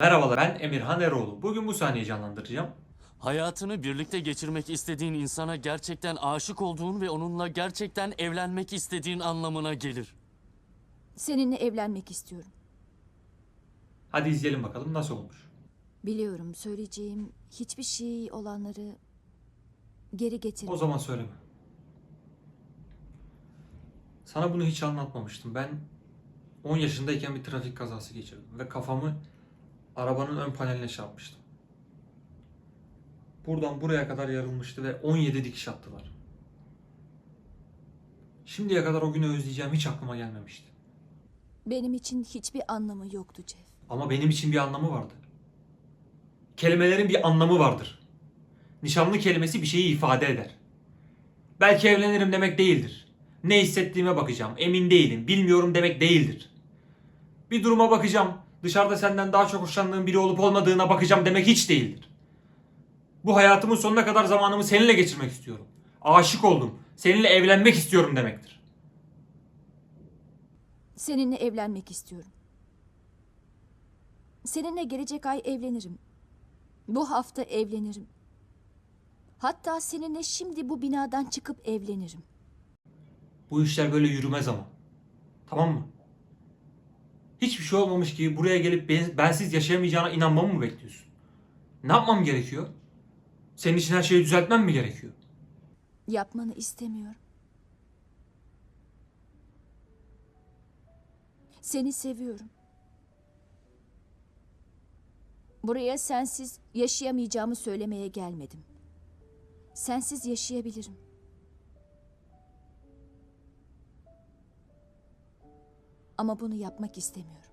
Merhabalar ben Emirhan Eroğlu. Bugün bu sahneyi canlandıracağım. Hayatını birlikte geçirmek istediğin insana gerçekten aşık olduğun ve onunla gerçekten evlenmek istediğin anlamına gelir. Seninle evlenmek istiyorum. Hadi izleyelim bakalım nasıl olmuş. Biliyorum söyleyeceğim hiçbir şey olanları geri getir. O zaman söyleme. Sana bunu hiç anlatmamıştım. Ben 10 yaşındayken bir trafik kazası geçirdim ve kafamı arabanın ön paneline çarpmıştım. Buradan buraya kadar yarılmıştı ve 17 dikiş attılar. Şimdiye kadar o günü özleyeceğim hiç aklıma gelmemişti. Benim için hiçbir anlamı yoktu Jeff. Ama benim için bir anlamı vardı. Kelimelerin bir anlamı vardır. Nişanlı kelimesi bir şeyi ifade eder. Belki evlenirim demek değildir. Ne hissettiğime bakacağım, emin değilim, bilmiyorum demek değildir. Bir duruma bakacağım, dışarıda senden daha çok hoşlandığım biri olup olmadığına bakacağım demek hiç değildir. Bu hayatımın sonuna kadar zamanımı seninle geçirmek istiyorum. Aşık oldum, seninle evlenmek istiyorum demektir. Seninle evlenmek istiyorum. Seninle gelecek ay evlenirim. Bu hafta evlenirim. Hatta seninle şimdi bu binadan çıkıp evlenirim. Bu işler böyle yürümez ama. Tamam mı? Hiçbir şey olmamış gibi buraya gelip ben- bensiz yaşayamayacağına inanmamı mı bekliyorsun? Ne yapmam gerekiyor? Senin için her şeyi düzeltmem mi gerekiyor? Yapmanı istemiyorum. Seni seviyorum. Buraya sensiz yaşayamayacağımı söylemeye gelmedim. Sensiz yaşayabilirim. Ama bunu yapmak istemiyorum.